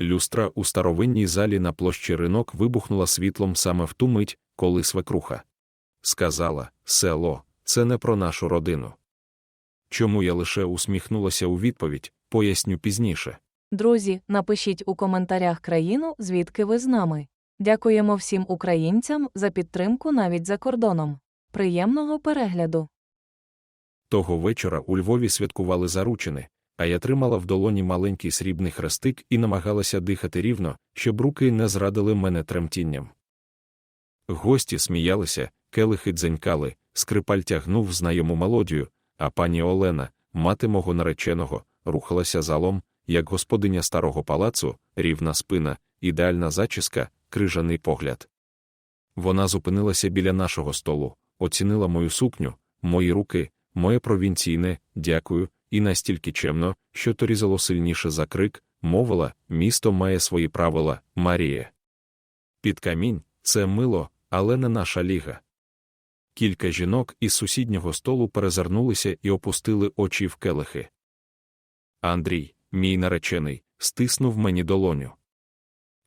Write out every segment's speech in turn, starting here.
Люстра у старовинній залі на площі ринок вибухнула світлом саме в ту мить, коли свекруха. Сказала село, це не про нашу родину. Чому я лише усміхнулася у відповідь, поясню пізніше. Друзі, напишіть у коментарях країну, звідки ви з нами. Дякуємо всім українцям за підтримку навіть за кордоном. Приємного перегляду! Того вечора у Львові святкували заручини, а я тримала в долоні маленький срібний хрестик і намагалася дихати рівно, щоб руки не зрадили мене тремтінням. Гості сміялися, келихи дзенькали, скрипаль тягнув знайому мелодію, а пані Олена, мати мого нареченого, рухалася залом, як господиня старого палацу, рівна спина, ідеальна зачіска, крижаний погляд. Вона зупинилася біля нашого столу, оцінила мою сукню, мої руки, моє провінційне, дякую, і настільки чемно, що то різало сильніше за крик, мовила, місто має свої правила, Марія. Під камінь це мило, але не наша ліга. Кілька жінок із сусіднього столу перезирнулися і опустили очі в келихи. Андрій, мій наречений, стиснув мені долоню.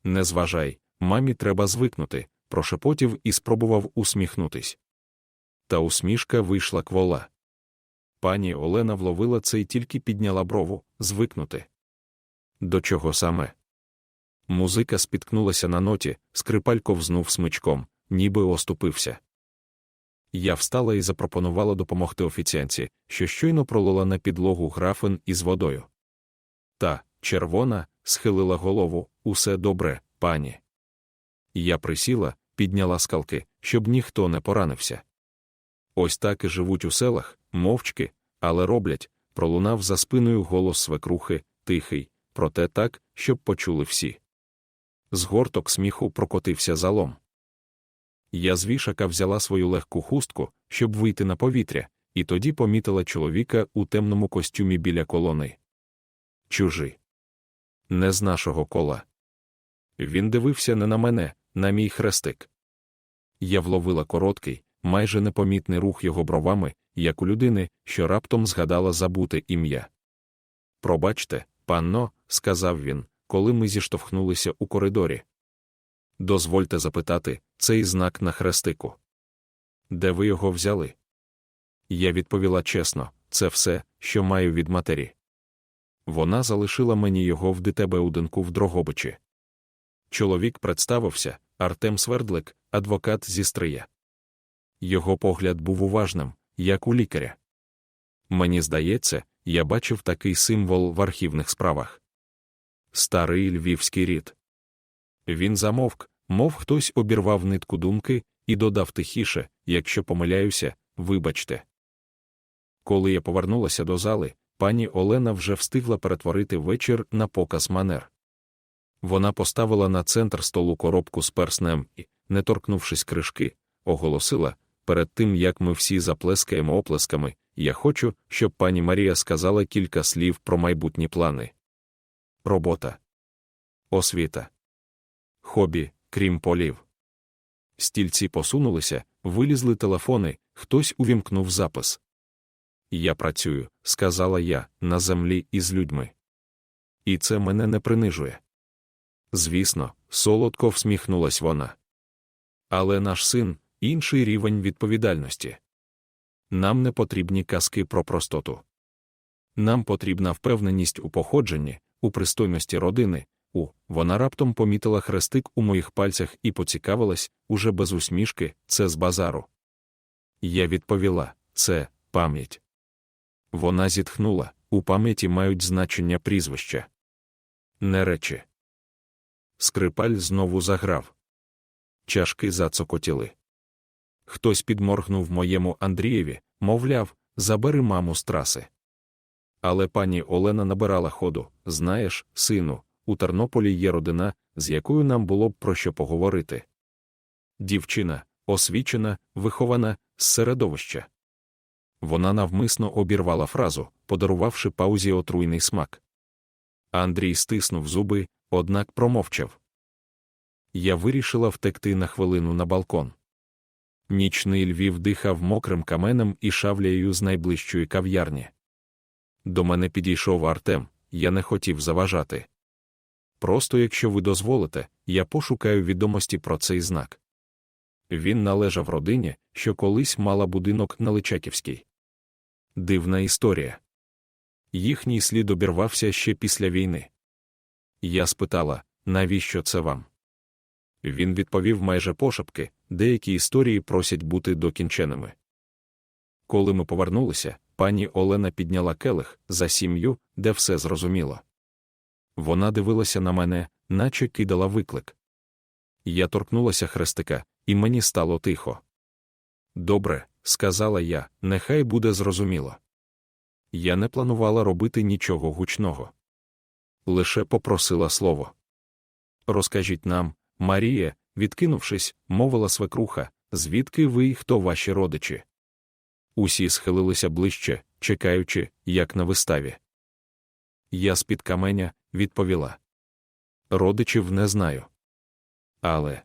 Не зважай, мамі треба звикнути, прошепотів і спробував усміхнутись. Та усмішка вийшла квола. Пані Олена вловила це і тільки підняла брову звикнути. До чого саме? Музика спіткнулася на ноті, скрипаль ковзнув смичком, ніби оступився. Я встала і запропонувала допомогти офіціанці, що щойно пролила на підлогу графин із водою. Та, червона, схилила голову, усе добре, пані. Я присіла, підняла скалки, щоб ніхто не поранився. Ось так і живуть у селах, мовчки, але роблять, пролунав за спиною голос свекрухи, тихий, проте так, щоб почули всі. З горток сміху прокотився залом. Я з вішака взяла свою легку хустку, щоб вийти на повітря, і тоді помітила чоловіка у темному костюмі біля колони. Чужий. Не з нашого кола. Він дивився не на мене, на мій хрестик. Я вловила короткий, майже непомітний рух його бровами, як у людини, що раптом згадала забути ім'я. Пробачте, панно, сказав він, коли ми зіштовхнулися у коридорі. Дозвольте запитати, цей знак на хрестику. Де ви його взяли? Я відповіла чесно, це все, що маю від матері. Вона залишила мені його в Дитебеудинку в Дрогобичі. Чоловік представився Артем Свердлик, адвокат зі Стрия. Його погляд був уважним, як у лікаря. Мені здається, я бачив такий символ в архівних справах. Старий львівський рід. Він замовк, мов хтось обірвав нитку думки, і додав тихіше, якщо помиляюся, вибачте. Коли я повернулася до зали, пані Олена вже встигла перетворити вечір на показ манер. Вона поставила на центр столу коробку з перснем і, не торкнувшись кришки, оголосила перед тим як ми всі заплескаємо оплесками, я хочу, щоб пані Марія сказала кілька слів про майбутні плани. Робота. Освіта. Хобі, крім полів. Стільці посунулися, вилізли телефони, хтось увімкнув запис. Я працюю, сказала я, на землі із людьми. І це мене не принижує. Звісно, солодко всміхнулась вона. Але наш син інший рівень відповідальності. Нам не потрібні казки про простоту. Нам потрібна впевненість у походженні, у пристойності родини. У вона раптом помітила хрестик у моїх пальцях і поцікавилась, уже без усмішки, це з базару. Я відповіла це пам'ять. Вона зітхнула у пам'яті мають значення прізвища. Не речі. Скрипаль знову заграв. Чашки зацокотіли. Хтось підморгнув моєму Андрієві, мовляв, забери маму з траси. Але пані Олена набирала ходу знаєш, сину, у Тернополі є родина, з якою нам було б про що поговорити. Дівчина, освічена, вихована, з середовища. Вона навмисно обірвала фразу, подарувавши паузі отруйний смак. Андрій стиснув зуби, однак промовчав. Я вирішила втекти на хвилину на балкон. Нічний Львів дихав мокрим каменем і шавляєю з найближчої кав'ярні. До мене підійшов Артем, я не хотів заважати. просто якщо ви дозволите, я пошукаю відомості про цей знак. Він належав родині, що колись мала будинок на Личаківській. Дивна історія. Їхній слід обірвався ще після війни. Я спитала, навіщо це вам? Він відповів майже пошепки, деякі історії просять бути докінченими. Коли ми повернулися, пані Олена підняла келих за сім'ю, де все зрозуміло. Вона дивилася на мене, наче кидала виклик. Я торкнулася хрестика, і мені стало тихо. Добре, сказала я, нехай буде зрозуміло. Я не планувала робити нічого гучного. Лише попросила слово. Розкажіть нам, Марія, відкинувшись, мовила свекруха, звідки ви і хто ваші родичі? Усі схилилися ближче, чекаючи, як на виставі. Я з-під каменя відповіла. Родичів не знаю. Але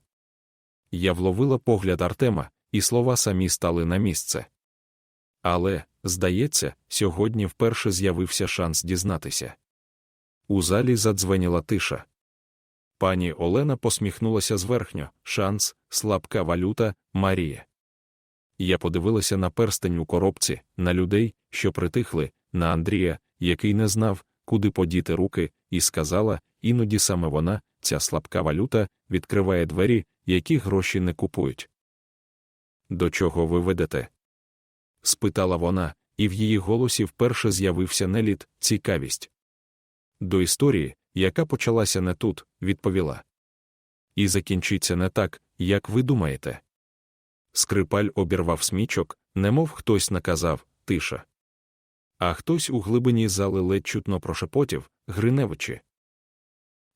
я вловила погляд Артема, і слова самі стали на місце. Але, здається, сьогодні вперше з'явився шанс дізнатися. У залі задзвеніла тиша. Пані Олена посміхнулася зверхньо шанс, слабка валюта, Марія. Я подивилася на перстень у коробці, на людей, що притихли, на Андрія, який не знав, куди подіти руки, і сказала, іноді саме вона, ця слабка валюта, відкриває двері, які гроші не купують. До чого ви ведете? спитала вона, і в її голосі вперше з'явився неліт, цікавість. До історії, яка почалася не тут, відповіла. І закінчиться не так, як ви думаєте. Скрипаль обірвав смічок, немов хтось наказав тиша. А хтось у глибині зали ледь чутно прошепотів Гриневичі.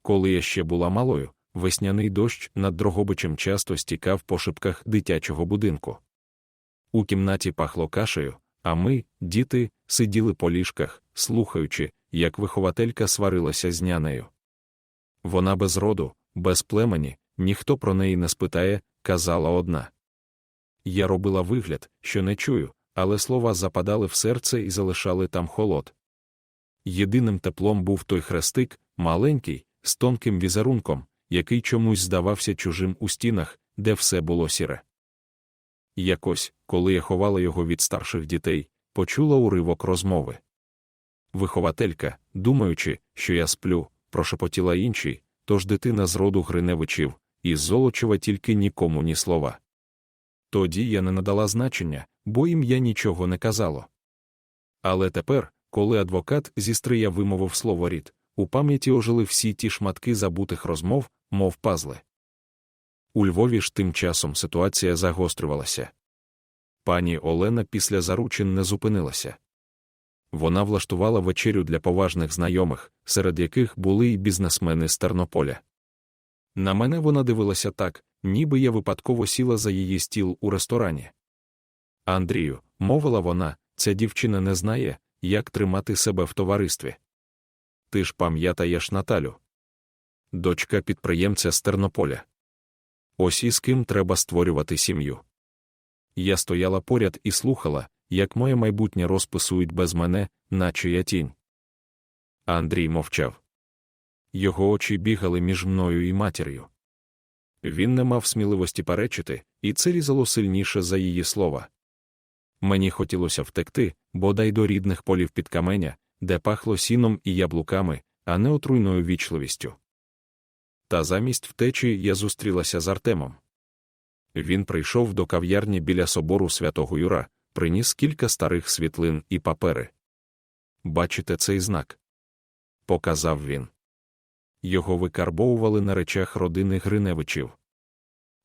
Коли я ще була малою, весняний дощ над Дрогобичем часто стікав по шибках дитячого будинку. У кімнаті пахло кашею, а ми, діти, сиділи по ліжках, слухаючи, як вихователька сварилася з нянею. Вона без роду, без племені, ніхто про неї не спитає, казала одна. Я робила вигляд, що не чую, але слова западали в серце і залишали там холод. Єдиним теплом був той хрестик, маленький, з тонким візерунком, який чомусь здавався чужим у стінах, де все було сіре. Якось, коли я ховала його від старших дітей, почула уривок розмови. Вихователька, думаючи, що я сплю, прошепотіла іншій, тож дитина з роду Гриневичів, і Золочева тільки нікому ні слова. Тоді я не надала значення, бо ім'я нічого не казало. Але тепер, коли адвокат зі стрия вимовив слово рід, у пам'яті ожили всі ті шматки забутих розмов, мов пазли. У Львові ж тим часом ситуація загострювалася. Пані Олена після заручин не зупинилася. Вона влаштувала вечерю для поважних знайомих, серед яких були й бізнесмени з Тернополя. На мене вона дивилася так, ніби я випадково сіла за її стіл у ресторані. Андрію, мовила вона, ця дівчина не знає, як тримати себе в товаристві. Ти ж пам'ятаєш Наталю. Дочка підприємця з Тернополя. Ось із ким треба створювати сім'ю. Я стояла поряд і слухала, як моє майбутнє розписують без мене, наче я тінь. Андрій мовчав. Його очі бігали між мною і матір'ю. Він не мав сміливості перечити, і це різало сильніше за її слова. Мені хотілося втекти, бодай до рідних полів під каменя, де пахло сіном і яблуками, а не отруйною вічливістю. Та замість втечі я зустрілася з Артемом. Він прийшов до кав'ярні біля собору святого Юра, приніс кілька старих світлин і папери. Бачите цей знак? Показав він. Його викарбовували на речах родини Гриневичів.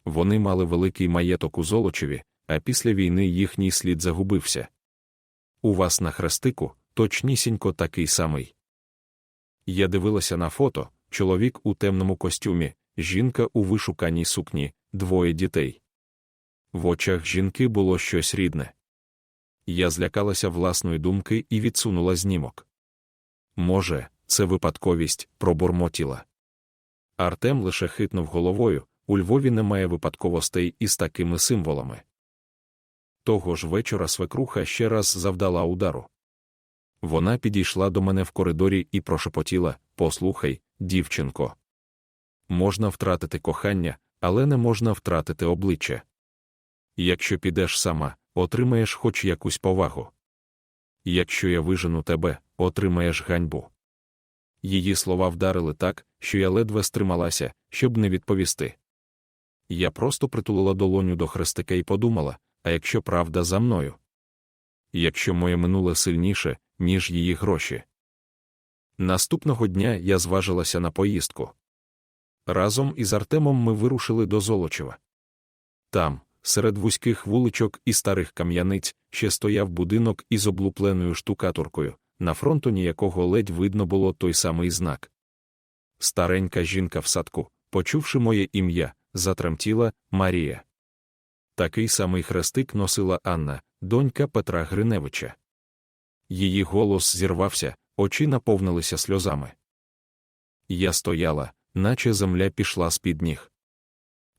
Вони мали великий маєток у Золочеві, а після війни їхній слід загубився. У вас на хрестику точнісінько такий самий. Я дивилася на фото чоловік у темному костюмі, жінка у вишуканій сукні, двоє дітей. В очах жінки було щось рідне. Я злякалася власної думки і відсунула знімок. Може, це випадковість пробурмотіла. Артем лише хитнув головою у Львові немає випадковостей із такими символами. Того ж вечора свекруха ще раз завдала удару. Вона підійшла до мене в коридорі і прошепотіла Послухай, дівчинко, можна втратити кохання, але не можна втратити обличчя. Якщо підеш сама, отримаєш хоч якусь повагу. Якщо я вижену тебе, отримаєш ганьбу. Її слова вдарили так, що я ледве стрималася, щоб не відповісти. Я просто притулила долоню до хрестика і подумала: а якщо правда за мною? Якщо моє минуле сильніше, ніж її гроші. Наступного дня я зважилася на поїздку. Разом із Артемом ми вирушили до Золочева. Там, серед вузьких вуличок і старих кам'яниць, ще стояв будинок із облупленою штукатуркою, на фронтоні якого ледь видно було той самий знак. Старенька жінка в садку, почувши моє ім'я, затремтіла Марія. Такий самий хрестик носила Анна, донька Петра Гриневича. Її голос зірвався, очі наповнилися сльозами. Я стояла, наче земля пішла з-під ніг.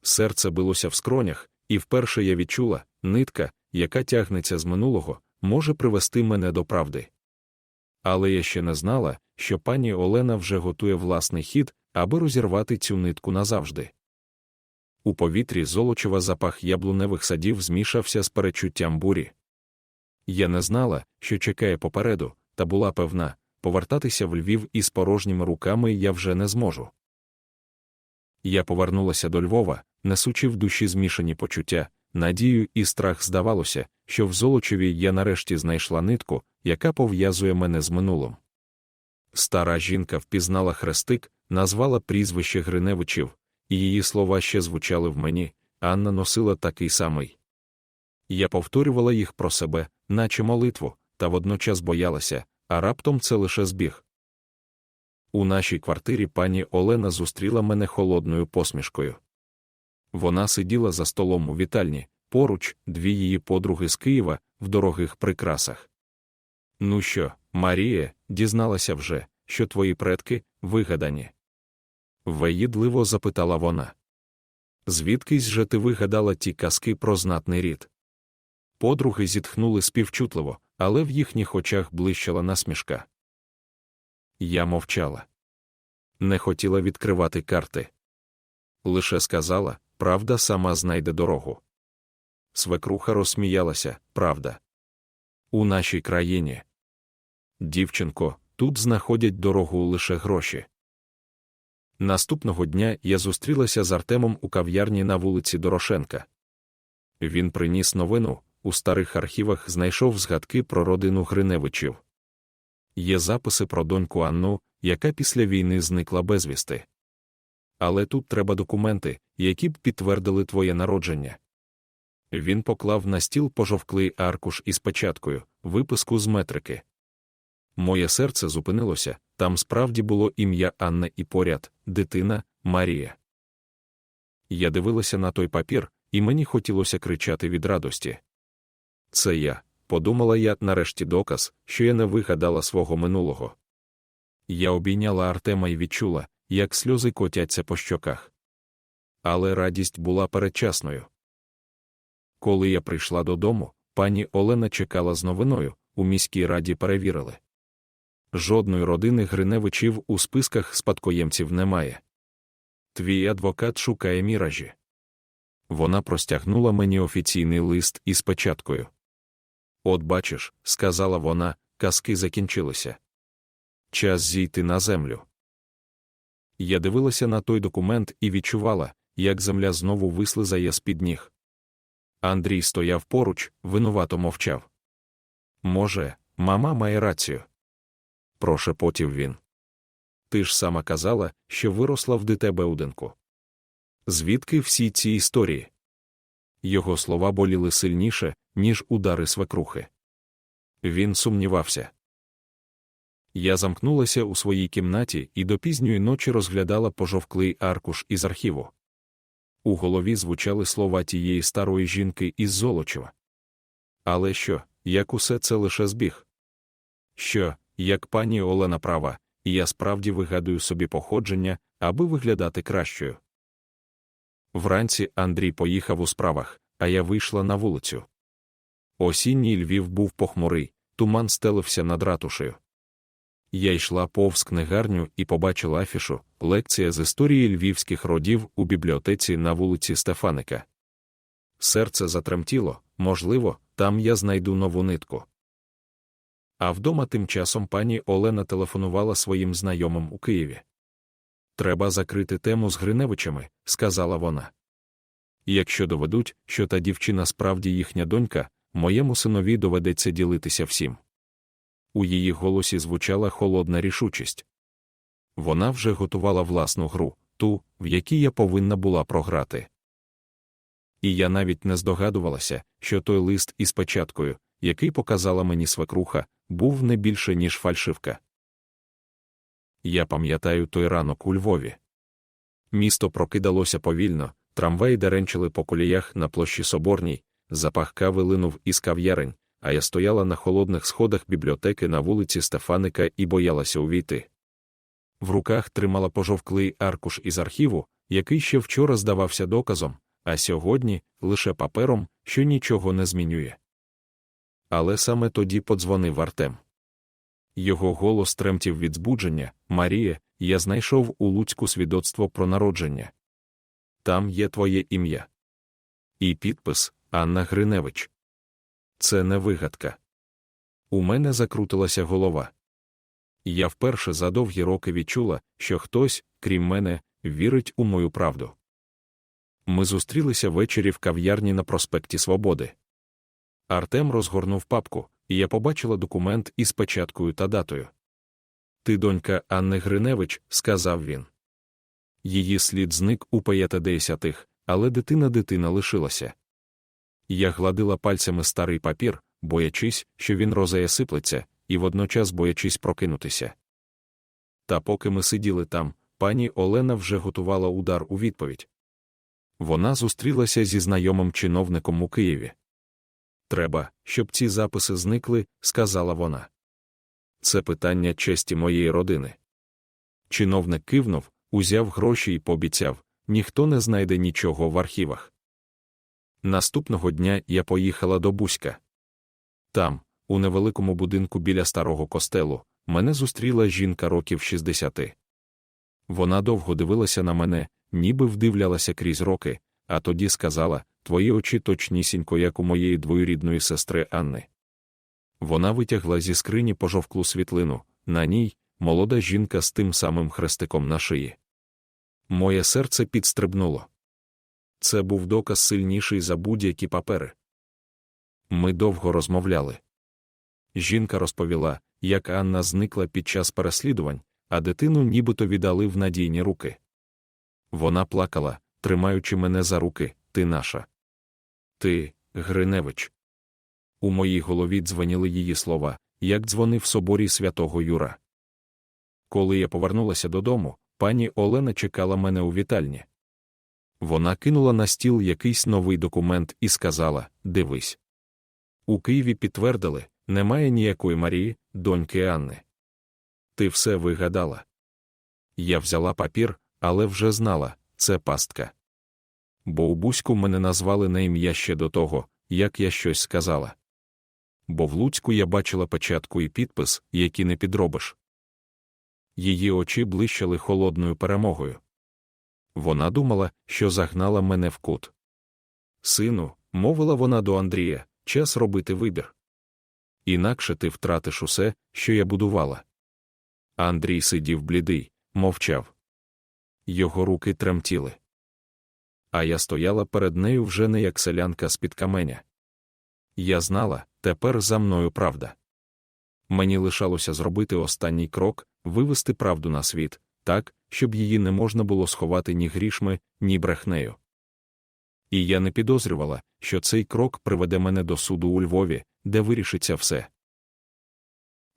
Серце билося в скронях, і вперше я відчула, нитка, яка тягнеться з минулого, може привести мене до правди. Але я ще не знала, що пані Олена вже готує власний хід, аби розірвати цю нитку назавжди. У повітрі золочева запах яблуневих садів змішався з перечуттям бурі. Я не знала, що чекає попереду, та була певна, повертатися в Львів із порожніми руками я вже не зможу. Я повернулася до Львова, несучи в душі змішані почуття, надію і страх здавалося, що в Золочеві я нарешті знайшла нитку, яка пов'язує мене з минулим. Стара жінка впізнала хрестик, назвала прізвище Гриневичів, і її слова ще звучали в мені, Анна носила такий самий. Я повторювала їх про себе, наче молитву, та водночас боялася, а раптом це лише збіг. У нашій квартирі пані Олена зустріла мене холодною посмішкою. Вона сиділа за столом у вітальні, поруч дві її подруги з Києва в дорогих прикрасах. Ну що, Марія, дізналася вже, що твої предки вигадані? Виїдливо запитала вона. Звідкись же ти вигадала ті казки про знатний рід? Подруги зітхнули співчутливо, але в їхніх очах блищала насмішка. Я мовчала. Не хотіла відкривати карти. Лише сказала, правда сама знайде дорогу. Свекруха розсміялася, правда. У нашій країні. Дівчинко, тут знаходять дорогу лише гроші. Наступного дня я зустрілася з Артемом у кав'ярні на вулиці Дорошенка. Він приніс новину, у старих архівах знайшов згадки про родину Гриневичів. Є записи про доньку Анну, яка після війни зникла безвісти. Але тут треба документи, які б підтвердили твоє народження. Він поклав на стіл пожовклий аркуш із печаткою, виписку з метрики. Моє серце зупинилося, там справді було ім'я Анна і поряд, дитина Марія. Я дивилася на той папір, і мені хотілося кричати від радості. Це я, подумала я нарешті доказ, що я не вигадала свого минулого. Я обійняла Артема і відчула, як сльози котяться по щоках. Але радість була передчасною. Коли я прийшла додому, пані Олена чекала з новиною, у міській раді перевірили. Жодної родини Гриневичів у списках спадкоємців немає. Твій адвокат шукає міражі. Вона простягнула мені офіційний лист із печаткою. От бачиш, сказала вона, казки закінчилися. Час зійти на землю. Я дивилася на той документ і відчувала, як земля знову вислизає з під ніг. Андрій стояв поруч, винувато мовчав. Може, мама має рацію. Прошепотів він. Ти ж сама казала, що виросла в дите Беуденку. Звідки всі ці історії? Його слова боліли сильніше, ніж удари свекрухи. Він сумнівався. Я замкнулася у своїй кімнаті і до пізньої ночі розглядала пожовклий аркуш із архіву. У голові звучали слова тієї старої жінки із Золочева. Але що, як усе це лише збіг? Що, як пані Олена права, я справді вигадую собі походження, аби виглядати кращою. Вранці Андрій поїхав у справах, а я вийшла на вулицю. Осінній Львів був похмурий, туман стелився над ратушею. Я йшла повз книгарню і побачила афішу лекція з історії львівських родів у бібліотеці на вулиці Стефаника. Серце затремтіло, можливо, там я знайду нову нитку. А вдома тим часом пані Олена телефонувала своїм знайомим у Києві. Треба закрити тему з Гриневичами, сказала вона. Якщо доведуть, що та дівчина справді їхня донька, моєму синові доведеться ділитися всім. У її голосі звучала холодна рішучість. Вона вже готувала власну гру, ту, в якій я повинна була програти. І я навіть не здогадувалася, що той лист із печаткою, який показала мені свекруха, був не більше, ніж фальшивка. Я пам'ятаю той ранок у Львові. Місто прокидалося повільно, трамваї деренчили по коліях на площі Соборній, запах кави линув із кав'ярень, а я стояла на холодних сходах бібліотеки на вулиці Стефаника і боялася увійти. В руках тримала пожовклий аркуш із архіву, який ще вчора здавався доказом, а сьогодні лише папером, що нічого не змінює. Але саме тоді подзвонив Артем. Його голос тремтів від збудження Марія, я знайшов у Луцьку свідоцтво про народження. Там є твоє ім'я. І підпис Анна Гриневич. Це не вигадка. У мене закрутилася голова. Я вперше за довгі роки відчула, що хтось, крім мене, вірить у мою правду. Ми зустрілися ввечері в кав'ярні на проспекті Свободи. Артем розгорнув папку, і я побачила документ із печаткою та датою. Ти донька Анни Гриневич, сказав він. Її слід зник у п'ятидесятих, але дитина дитина лишилася. Я гладила пальцями старий папір, боячись, що він розаясиплеться, і водночас боячись прокинутися. Та поки ми сиділи там, пані Олена вже готувала удар у відповідь. Вона зустрілася зі знайомим чиновником у Києві. Треба, щоб ці записи зникли, сказала вона. Це питання честі моєї родини. Чиновник кивнув, узяв гроші і пообіцяв ніхто не знайде нічого в архівах. Наступного дня я поїхала до Бузька. Там, у невеликому будинку біля старого костелу, мене зустріла жінка років 60. Вона довго дивилася на мене, ніби вдивлялася крізь роки, а тоді сказала Твої очі точнісінько, як у моєї двоюрідної сестри Анни. Вона витягла зі скрині пожовклу світлину, на ній молода жінка з тим самим хрестиком на шиї. Моє серце підстрибнуло. Це був доказ сильніший за будь-які папери. Ми довго розмовляли. Жінка розповіла, як Анна зникла під час переслідувань, а дитину нібито віддали в надійні руки. Вона плакала, тримаючи мене за руки, ти наша. Ти, Гриневич. У моїй голові дзвоніли її слова, як дзвонив в соборі святого Юра. Коли я повернулася додому, пані Олена чекала мене у вітальні. Вона кинула на стіл якийсь новий документ і сказала: Дивись. У Києві підтвердили, немає ніякої Марії, доньки Анни. Ти все вигадала. Я взяла папір, але вже знала це пастка. Бо у Бузьку мене назвали на ім'я ще до того, як я щось сказала. Бо в Луцьку я бачила печатку і підпис, які не підробиш. Її очі блищали холодною перемогою. Вона думала, що загнала мене в кут. Сину, мовила вона до Андрія, час робити вибір. Інакше ти втратиш усе, що я будувала. Андрій сидів блідий, мовчав. Його руки тремтіли. А я стояла перед нею вже не як селянка з-під каменя. Я знала, тепер за мною правда. Мені лишалося зробити останній крок, вивести правду на світ, так, щоб її не можна було сховати ні грішми, ні брехнею. І я не підозрювала, що цей крок приведе мене до суду у Львові, де вирішиться все.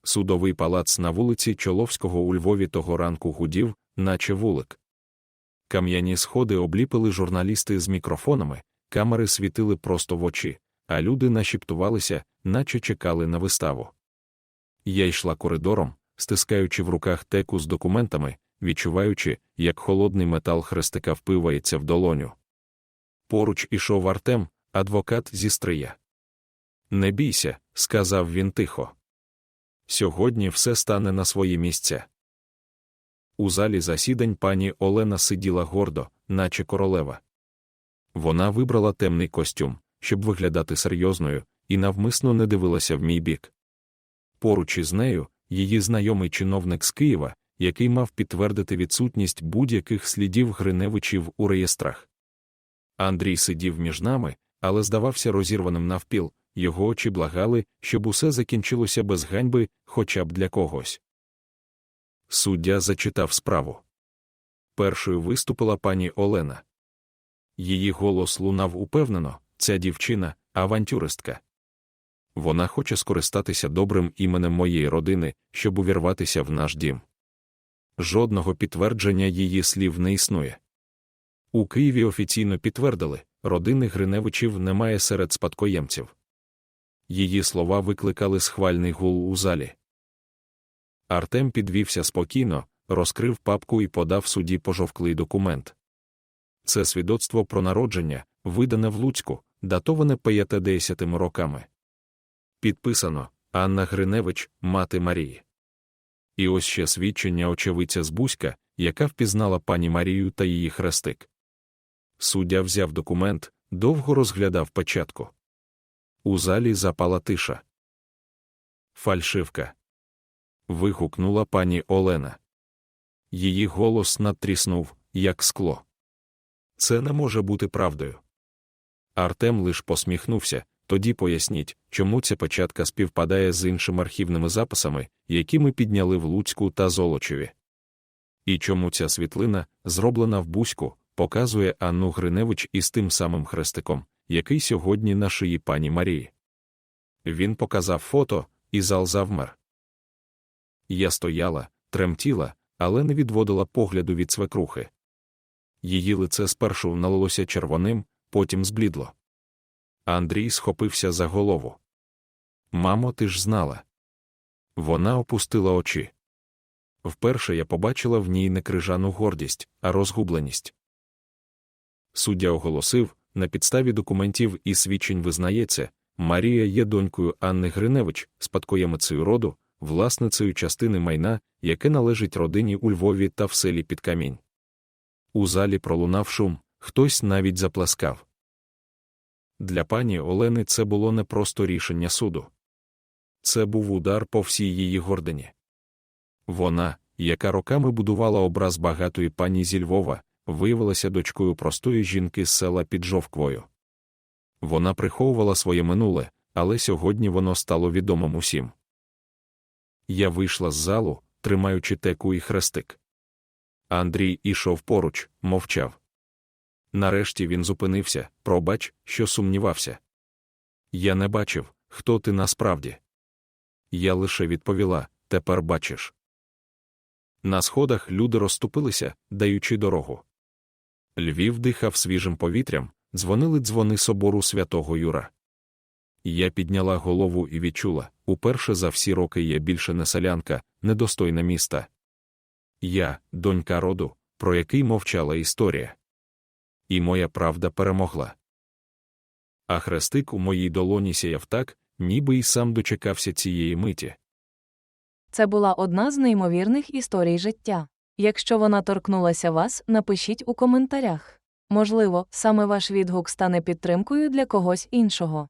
Судовий палац на вулиці Чоловського у Львові того ранку гудів, наче вулик. Кам'яні сходи обліпили журналісти з мікрофонами, камери світили просто в очі, а люди нашіптувалися, наче чекали на виставу. Я йшла коридором, стискаючи в руках теку з документами, відчуваючи, як холодний метал хрестика впивається в долоню. Поруч ішов Артем, адвокат зі стрия. Не бійся, сказав він тихо. сьогодні все стане на свої місця. У залі засідань пані Олена сиділа гордо, наче королева. Вона вибрала темний костюм, щоб виглядати серйозною, і навмисно не дивилася в мій бік. Поруч із нею її знайомий чиновник з Києва, який мав підтвердити відсутність будь-яких слідів Гриневичів у реєстрах. Андрій сидів між нами, але здавався розірваним навпіл, його очі благали, щоб усе закінчилося без ганьби, хоча б для когось. Суддя зачитав справу. Першою виступила пані Олена. Її голос лунав упевнено, ця дівчина авантюристка. Вона хоче скористатися добрим іменем моєї родини, щоб увірватися в наш дім. Жодного підтвердження її слів не існує. У Києві офіційно підтвердили, родини Гриневичів немає серед спадкоємців. Її слова викликали схвальний гул у залі. Артем підвівся спокійно, розкрив папку і подав судді пожовклий документ. Це свідоцтво про народження, видане в Луцьку, датоване 50 роками. Підписано Анна Гриневич, мати Марії. І ось ще свідчення очевидця з Бузька, яка впізнала пані Марію та її хрестик. Суддя взяв документ, довго розглядав печатку. У залі запала тиша. Фальшивка. Вигукнула пані Олена. Її голос надтріснув, як скло. Це не може бути правдою. Артем лиш посміхнувся, тоді поясніть, чому ця печатка співпадає з іншими архівними записами, які ми підняли в Луцьку та Золочеві. І чому ця світлина, зроблена в Бузьку, показує Анну Гриневич із тим самим хрестиком, який сьогодні на шиї пані Марії. Він показав фото, і зал завмер. Я стояла, тремтіла, але не відводила погляду від свекрухи. Її лице спершу налилося червоним, потім зблідло. Андрій схопився за голову. Мамо, ти ж знала. Вона опустила очі. Вперше я побачила в ній не крижану гордість, а розгубленість. Суддя оголосив, на підставі документів і свідчень визнається, Марія є донькою Анни Гриневич, спадкоємицею роду, власницею частини майна, яке належить родині у Львові та в селі під камінь. У залі пролунав шум, хтось навіть заплескав. Для пані Олени це було не просто рішення суду. Це був удар по всій її гордині. Вона, яка роками будувала образ багатої пані зі Львова, виявилася дочкою простої жінки з села під Жовквою. Вона приховувала своє минуле, але сьогодні воно стало відомим усім. Я вийшла з залу, тримаючи теку і хрестик. Андрій ішов поруч, мовчав. Нарешті він зупинився, пробач, що сумнівався. Я не бачив, хто ти насправді. Я лише відповіла тепер бачиш. На сходах люди розступилися, даючи дорогу. Львів дихав свіжим повітрям, дзвонили дзвони собору святого Юра. Я підняла голову і відчула уперше за всі роки я більше не селянка, недостойна міста. Я, донька роду, про який мовчала історія. І моя правда перемогла. А хрестик у моїй долоні сяяв так, ніби й сам дочекався цієї миті. Це була одна з неймовірних історій життя. Якщо вона торкнулася вас, напишіть у коментарях. Можливо, саме ваш відгук стане підтримкою для когось іншого.